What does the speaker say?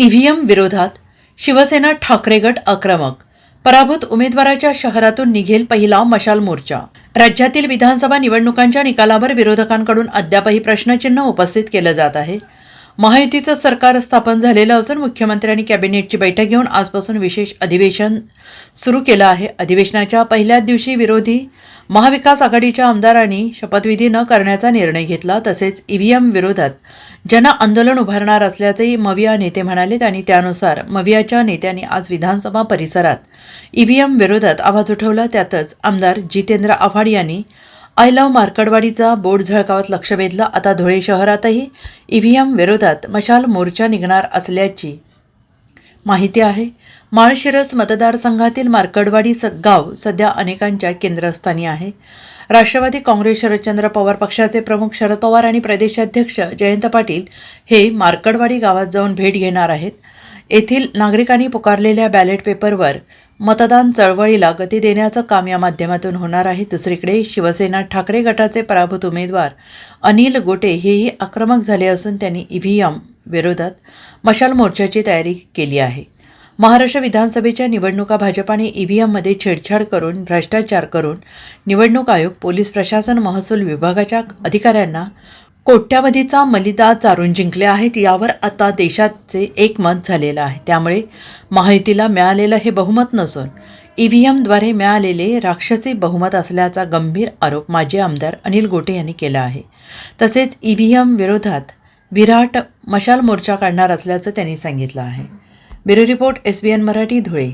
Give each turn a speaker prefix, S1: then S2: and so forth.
S1: EVM विरोधात शिवसेना ठाकरे गट आक्रमक. पराभूत उमेदवाराच्या शहरातून निघेल पहिला मशाल मोर्चा. राज्यातील विधानसभा निवडणुकांच्या निकालावर विरोधकांकडून अद्यापही प्रश्नचिन्ह उपस्थित केलं जात आहे. महायुतीचं सरकार स्थापन झालेलं असून मुख्यमंत्र्यांनी कॅबिनेटची बैठक घेऊन आजपासून विशेष अधिवेशन सुरू केलं आहे. अधिवेशनाच्या पहिल्याच दिवशी विरोधी महाविकास आघाडीच्या आमदारांनी शपथविधी न करण्याचा निर्णय घेतला तसेच ईव्हीएम विरोधात जन आंदोलन उभारणार असल्याचेही मविया नेते म्हणालेत आणि त्यानुसार मवियाच्या नेत्यांनी आज विधानसभा परिसरात ईव्हीएम विरोधात आवाज उठवला. त्यातच आमदार जितेंद्र आव्हाड यांनी आय लव्ह मार्कडवाडीचा बोर्ड झळकावत लक्ष वेधलं. आता धुळे शहरातही ईव्हीएम विरोधात मशाल मोर्चा निघणार असल्याची माहिती आहे. माळशिरस मतदारसंघातील मार्कडवाडी स गाव सध्या अनेकांच्या केंद्रस्थानी आहे. राष्ट्रवादी काँग्रेस शरदचंद्र पवार पक्षाचे प्रमुख शरद पवार आणि प्रदेशाध्यक्ष जयंत पाटील हे मार्कडवाडी गावात जाऊन भेट घेणार आहेत. येथील नागरिकांनी पुकारलेल्या बॅलेट पेपरवर मतदान चळवळीला गती देण्याचं काम या माध्यमातून होणार आहे. दुसरीकडे शिवसेना ठाकरे गटाचे पराभूत उमेदवार अनिल गोटे हेही आक्रमक झाले असून त्यांनी ईव्हीएम विरोधात मशाल मोर्चाची तयारी केली आहे. महाराष्ट्र विधानसभेच्या निवडणुका भाजपाने ईव्हीएममध्ये छेडछाड करून भ्रष्टाचार करून निवडणूक आयोग पोलीस प्रशासन महसूल विभागाच्या अधिकाऱ्यांना कोट्यावधीचा मलिदा चारून जिंकले आहेत यावर आता देशाचे एकमत झालेलं आहे. त्यामुळे महायुतीला मिळालेलं हे बहुमत नसून ईव्हीएमद्वारे मिळालेले राक्षसी बहुमत असल्याचा गंभीर आरोप माजी आमदार अनिल गोटे यांनी केला आहे. तसेच ईव्हीएम विरोधात विराट मशाल मोर्चा काढणार असल्याचं त्यांनी सांगितलं आहे. Bureau report S B N Marathi Dhule.